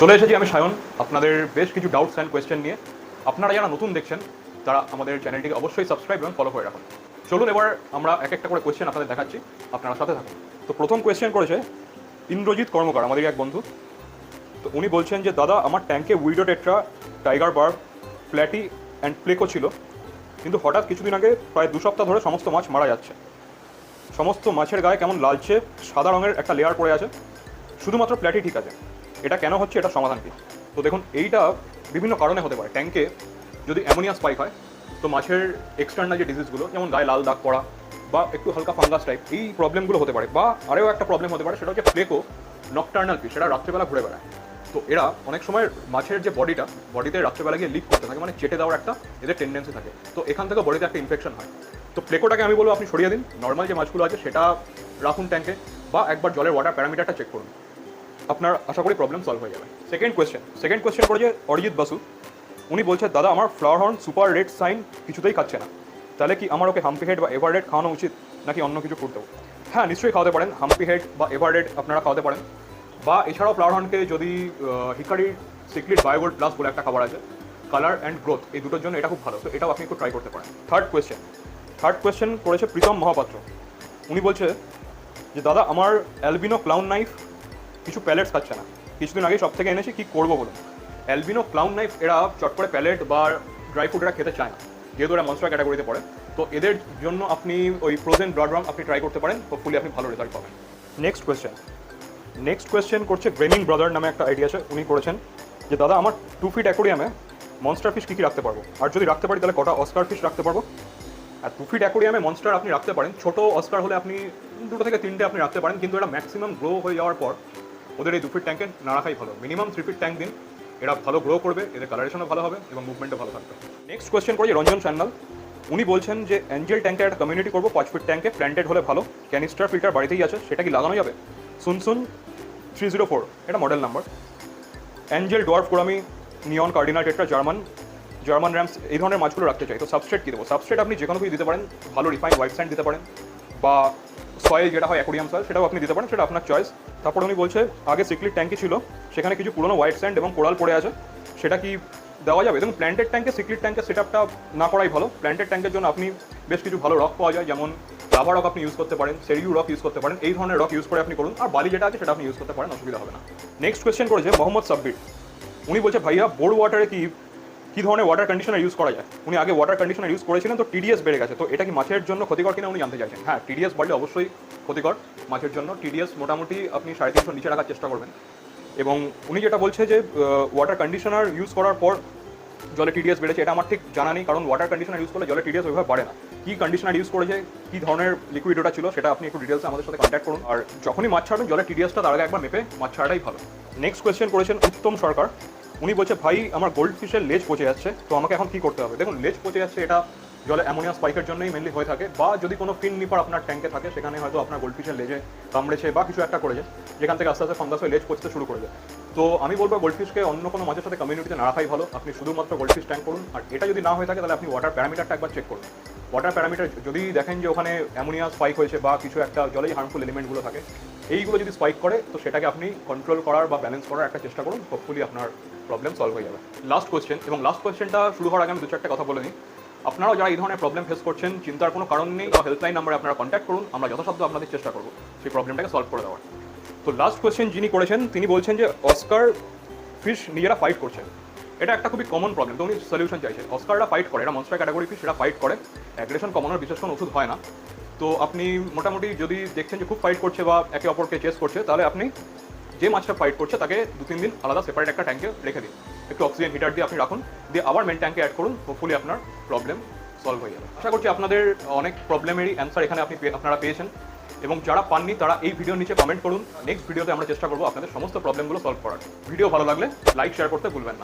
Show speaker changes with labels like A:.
A: চলে এসেছি আমি সায়ন। আপনাদের বেশ কিছু ডাউটস অ্যান্ড কোয়েশ্চেন নিয়ে। আপনারা যারা নতুন দেখছেন, তারা আমাদের চ্যানেলটিকে অবশ্যই সাবস্ক্রাইব এবং ফলো করে রাখুন। চলুন এবার আমরা এক একটা করে কোয়েশ্চেন আপনাদের দেখাচ্ছি। আপনারা সাথে থাকুন। তো প্রথম কোয়েশ্চেন করেছে ইন্দ্রজিৎ কর্মকার, আমাদের এক বন্ধু। তো উনি বলছেন যে, দাদা, আমার ট্যাঙ্কে widow tetra tiger barb platy and pleco ছিল। কিন্তু হঠাৎ কিছুদিন আগে প্রায় দু সপ্তাহ ধরে সমস্ত মাছ মারা যাচ্ছে। সমস্ত মাছের গায়ে কেমন লালচে সাদা রঙের একটা লেয়ার পড়ে আছে। শুধুমাত্র প্ল্যাটি ঠিক আছে। এটা কেন হচ্ছে, এটা সমাধান কি? তো দেখুন, এইটা বিভিন্ন কারণে হতে পারে। ট্যাঙ্কে যদি অ্যামোনিয়া স্পাইক হয়, তো মাছের এক্সটার্নাল যে ডিজিজগুলো যেমন গায়ে লাল দাগ পড়া বা একটু হালকা ফাঙ্গাস টাইপ এই প্রবলেমগুলো হতে পারে। বা আরেও একটা প্রবলেম হতে পারে, সেটা হচ্ছে প্লেকো নকটার্নাল ফিশ সেটা রাত্রেবেলা ঘুরে বেড়ায়। তো এরা অনেক সময় মাছের যে বডিটা বডিতে রাত্রেবেলা গিয়ে লিক করতে থাকে মানে চেটে দেওয়ার একটা এদের টেন্ডেন্সি থাকে। তো এখান থেকে বডিতে একটা ইনফেকশন হয়। তো প্লেকোটাকে আমি বলব, আপনি সরিয়ে দিন। নর্মাল যে মাছগুলো আছে, সেটা রাখুন ট্যাঙ্কে বা একবার জলের ওয়াটার প্যারামিটারটা চেক করুন। আপনার আশা করি প্রবলেম সলভ হয়ে যাবে। সেকেন্ড কোয়েশ্চেন সেকেন্ড কোয়েশ্চেন করেছে অরিজিৎ বাসু, উনি বলছে দাদা, আমার flower horn super red sign কিছুতেই খাচ্ছে না। তাহলে কি আমার ওকে হাম্পি হেড বা এভার রেড খাওয়ানো উচিত, নাকি অন্য কিছু ফুড হ্যাঁ নিশ্চয়ই খাওয়াতে পারেন হাম্পি হেড বা এভার রেড আপনারা খাওয়াতে পারেন। বা এছাড়াও ফ্লাওয়ার হর্নকে যদি হিকারির সিক্রিট বায়োগোল্ড প্লাস বলে একটা খাবার আছে কালার অ্যান্ড গ্রোথ এই দুটোর জন্য এটা খুব ভালো। তো এটাও আপনি একটু ট্রাই করতে পারেন। থার্ড কোয়েশ্চেন থার্ড কোয়েশ্চেন করেছে প্রীতম মহাপাত্র। উনি বলছে যে, দাদা, আমার অ্যালবিনো ক্লাউন নাইফ কিছু প্যালেটস খাচ্ছে না। কিছুদিন আগে সব থেকে এনেছি, কি করব বলুন? অ্যালবিনো ক্লাউন নাইফ এরা চট করে প্যালেট বা ড্রাই ফ্রুট এরা খেতে চায় না, যেহেতু এরা মনস্টার ক্যাটাগরিতে পড়ে। তো এদের জন্য আপনি ওই ফ্রোজেন ব্লাড রাম আপনি ট্রাই করতে পারেন হোপফুলি আপনি ভালো রেজাল্ট পাবেন। নেক্সট কোয়েশ্চেন নেক্সট কোয়েশ্চেন করছে গ্রেমিং ব্রাদার নামে একটা আইডিয়া আছে, উনি করেছেন যে, দাদা, আমার টু ফিট অ্যাকোরিয়ামে মনস্টার ফিশ কী কী রাখতে পারব? আর যদি রাখতে পারি, তাহলে কটা অস্কার ফিশ রাখতে পারব? আর টু ফিট অ্যাকোরিয়ামে মনস্টার আপনি রাখতে পারেন, ছোট অস্কার হলে আপনি দুটো থেকে তিনটে আপনি রাখতে পারেন, কিন্তু এটা ম্যাক্সিমাম গ্রো হয়ে যাওয়ার পর ওদের এই দু ফিট ট্যাঙ্কে না রাখাই ভালো। মিনিমাম থ্রি ফিট ট্যাঙ্ক দিন। এরা ভালো গ্রো করবে, এদের কালারেশনও ভালো হবে এবং মুভমেন্টও ভালো থাকবে। নেক্সট কোয়েশ্চেন করি, রঞ্জন সান্যাল। উনি বলছেন যে অ্যাঞ্জেল ট্যাঙ্কে একটা কমিউনিটি করব, পাঁচ ফিট ট্যাঙ্কে প্ল্যান্টেড হলে ভালো। ক্যানিস্টার ফিল্টার বাড়িতেই আছে, সেটা কি লাগানো যাবে শুন থ্রি জিরো ফোর এটা model number angel dwarf gourami neon cardinal tetra German German rams এই ধরনের মাছগুলো রাখতে চাই। তো সাবস্ট্রেট কী দেবো? সাবস্ট্রেট আপনি যে কোনো কিছু দিতে পারেন, ভালো রিফাইন হোয়াইট স্যান্ড দিতে পারেন, বা সয়েল যেটা হয় অ্যাকোরিয়াম সয়েল সেটাও আপনি দিতে পারেন, সেটা আপনার চয়েস তারপর উনি বলছে, আগে সিক্লিট ট্যাঙ্কি ছিল, সেখানে কিছু পুরনো হোয়াইট স্যান্ড এবং কোরাল পড়ে আছে। সেটা কি দেওয়া যাবে? এবং প্ল্যান্টেড ট্যাঙ্কে সিক্লিট ট্যাঙ্কের সেট আপটা না করাই ভালো। প্ল্যান্টেড ট্যাঙ্কের জন্য আপনি বেশ কিছু ভালো রক পাওয়া যায়, যেমন লাভা রক আপনি ইউজ করতে পারেন সেরিউ রক ইউজ করতে পারেন। এই ধরনের রক ইউজ করে আপনি করুন। আর বালি যেটা আছে, সেটা আপনি ইউজ করতে পারেন, অসুবিধা হবে না। নেক্সট কোয়েশ্চেন করেছে মোহাম্মদ সাব্বির। উনি বলছে, ভাইয়া বোর্ড ওয়াটারে কি কী ধরনের ওয়াটার কন্ডিশনার ইউজ করা যায়? উনি আগে ওয়াটার কন্ডিশনার ইউজ করেছিলেন, তো টিডিএস বেড়ে গেছে। তো এটা কি মাছের জন্য ক্ষতিকর কিনা উনি জানতে চাইছেন। হ্যাঁ টিডিএস বাড়লে অবশ্যই ক্ষতিকর মাছের জন্য। টিডিএস মোটামুটি আপনি সাড়ে তিনশো নিচে রাখার চেষ্টা করবেন। এবং উনি যেটা বলছে যে ওয়াটার কন্ডিশনার ইউজ করার পর জলে টিডিএস বেড়েছে, এটা আমার ঠিক জানা নেই, কারণ ওয়াটার কন্ডিশনার ইউজ করলে জলে টিডিএস ওইভাবে বাড়ে না। কী কন্ডিশনার ইউজ করেছে, কী ধরনের লিকুইড ওটা ছিল, সেটা আপনি একটু ডিটেলসে আমাদের সাথে কন্ট্যাক্ট করুন। আর যখনই মাছ ছাড়বেন, জলে টিডিএসটা তার আগে একবার মেপে মাছ ছাড়াটাই ভালো। নেক্সট কোয়েশ্চেন করেছেন উত্তম সরকার। উনি বলছে, ভাই, আমার গোল্ড ফিশের লেজ পচে যাচ্ছে, তো আমাকে এখন কী করতে হবে? দেখুন লেজ পচে যাচ্ছে, এটা জলে অ্যামোনিয়া স্পাইকের জন্যই মেনলি হয়ে থাকে, বা যদি কোনো ফিন নিপার আপনার ট্যাঙ্কে থাকে, সেখানে হয়তো আপনার গোল্ড ফিশের লেজে কামড়েছে বা কিছু একটা করেছে, যেখান থেকে আস্তে আস্তে ফাঙ্গাস হয়ে লেজ পচতে শুরু করেছে তো আমি বলব গোল্ডফিশকে অন্য কোনো মাছের সাথে কমিউনিটিতে না রাখাই ভালো, আপনি শুধুমাত্র গোল্ডফিশ ট্যাঙ্ক করুন, আর এটা যদি না হয়ে থাকে, তাহলে আপনি ওয়াটার প্যারামিটারটা একবার চেক করুন। ওয়াটার প্যারামিটার যদি দেখেন যে ওখানে অ্যামোনিয়া স্পাইক হয়েছে বা কিছু একটা জলেই হার্মফুল এলিমেন্টগুলো থাকে, এইগুলো যদি স্পাইক করে, তো সেটাকে আপনি কন্ট্রোল করার বা ব্যালেন্স করার একটা চেষ্টা করুন হোপফুলি আপনার প্রবলেম সলভ হয়ে যাবে। লাস্ট কোয়েশ্চেন এবং লাস্ট কোয়েশ্চেনটা শুরু হওয়ার আগে আমি দু চারটা কথা বলে নিই। আপনারাও যারা এই ধরনের প্রবলেম ফেস করছেন, চিন্তার কোনো কারণ নেই, বা হেল্পলাইন নাম্বারে আপনারা কন্ট্যাক্ট করুন, আমরা যথাসাধ্য আপনাদের চেষ্টা করব সেই প্রবলেমটাকে সলভ করে দেওয়ার। তো লাস্ট কোয়েশ্চেন যিনি করেছেন, তিনি বলছেন যে অস্কার ফিশ নিজেরা ফাইট করছে। এটা একটা খুবই কমন প্রবলেম তো উনি সলিউশন চাইছে। অস্কাররা ফাইট করে এটা মনস্টার ক্যাটাগরি ফিশ সেটা ফাইট করে। অ্যাগ্রেশন কমানোর বিশেষ কোনো ওষুধ হয় না। তো আপনি মোটামুটি যদি দেখছেন যে খুব ফাইট করছে বা একে অপরকে চেস করছে, তাহলে আপনি যে মাছটা ফাইট করছে, তাকে দু তিন দিন আলাদা সেপারেট একটা ট্যাঙ্কে রেখে দিন। একটু অক্সিজেন হিটার দিয়ে আপনি রাখুন, দিয়ে আবার মেন ট্যাঙ্কে অ্যাড করুন হোপফুলি আপনার প্রবলেম সলভ হয়ে যাবে। আশা করছি আপনাদের অনেক প্রবলেমেরই অ্যান্সার এখানে আপনি আপনারা পেয়েছেন। এবং যারা পাননি, তারা এই ভিডিওর নিচে কমেন্ট করুন। নেক্সট ভিডিওতে আমরা চেষ্টা করব আপনাদের সমস্ত প্রবলেমগুলো সলভ করার। ভিডিও ভালো লাগলে লাইক শেয়ার করতে ভুলবেন না।